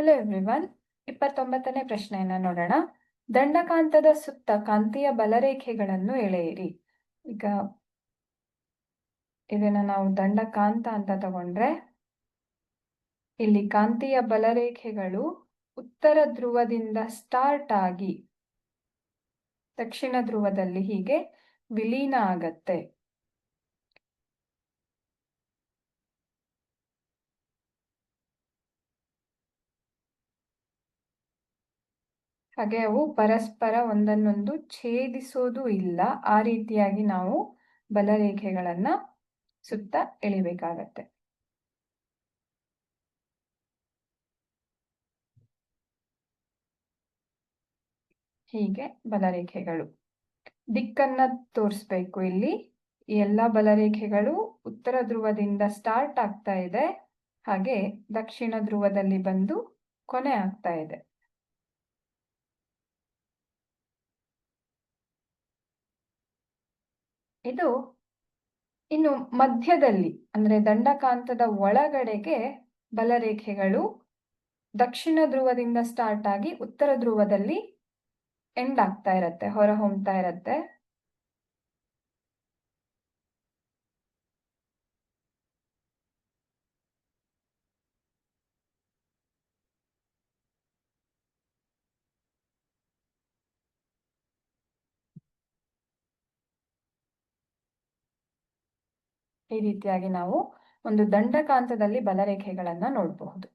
Hello everyone ಇಪ್ಪತ್ತೊಂಬತ್ತನೇ ಪ್ರಶ್ನೆಯನ್ನ ನೋಡೋಣ. ದಂಡಕಾಂತದ ಸುತ್ತ ಕಾಂತೀಯ ಬಲರೇಖೆಗಳನ್ನು ಎಳೆಯಿರಿ. ಈಗ ಇದನ್ನ ನಾವು ದಂಡಕಾಂತ ಅಂತ ತಗೊಂಡ್ರೆ, ಇಲ್ಲಿ ಕಾಂತೀಯ ಬಲರೇಖೆಗಳು ಉತ್ತರ ಧ್ರುವದಿಂದ ಸ್ಟಾರ್ಟ್ ಆಗಿ ದಕ್ಷಿಣ ಧ್ರುವದಲ್ಲಿ ಹೀಗೆ ವಿಲೀನ ಆಗತ್ತೆ. ಹಾಗೆ ಅವು ಪರಸ್ಪರ ಒಂದನ್ನೊಂದು ಛೇದಿಸೋದು ಇಲ್ಲ. ಆ ರೀತಿಯಾಗಿ ನಾವು ಬಲರೇಖೆಗಳನ್ನ ಸುತ್ತ ಎಳಿಬೇಕಾಗತ್ತೆ. ಹೀಗೆ ಬಲರೇಖೆಗಳು. ದಿಕ್ಕನ್ನ ತೋರಿಸ್ಬೇಕು ಇಲ್ಲಿ. ಎಲ್ಲ ಬಲರೇಖೆಗಳು ಉತ್ತರ ಧ್ರುವದಿಂದ ಸ್ಟಾರ್ಟ್ ಆಗ್ತಾ ಇದೆ. ಹಾಗೆ ದಕ್ಷಿಣ ಧ್ರುವದಲ್ಲಿ ಬಂದು ಕೊನೆ ಆಗ್ತಾ ಇದೆ. ಇದು ಇನ್ನು ಮಧ್ಯದಲ್ಲಿ, ಅಂದ್ರೆ ದಂಡಕಾಂತದ ಒಳಗಡೆಗೆ ಬಲರೇಖೆಗಳು ದಕ್ಷಿಣ ಧ್ರುವದಿಂದ ಸ್ಟಾರ್ಟ್ ಆಗಿ ಉತ್ತರ ಧ್ರುವದಲ್ಲಿ ಎಂಡ್ ಆಗ್ತಾ ಇರತ್ತೆ, ಹೊರ ಹೊಮ್ತಾ ಇರತ್ತೆ. ಈ ರೀತಿಯಾಗಿ ನಾವು ಒಂದು ದಂಡಕಾಂತದಲ್ಲಿ ಬಲರೇಖೆಗಳನ್ನ ನೋಡಬಹುದು.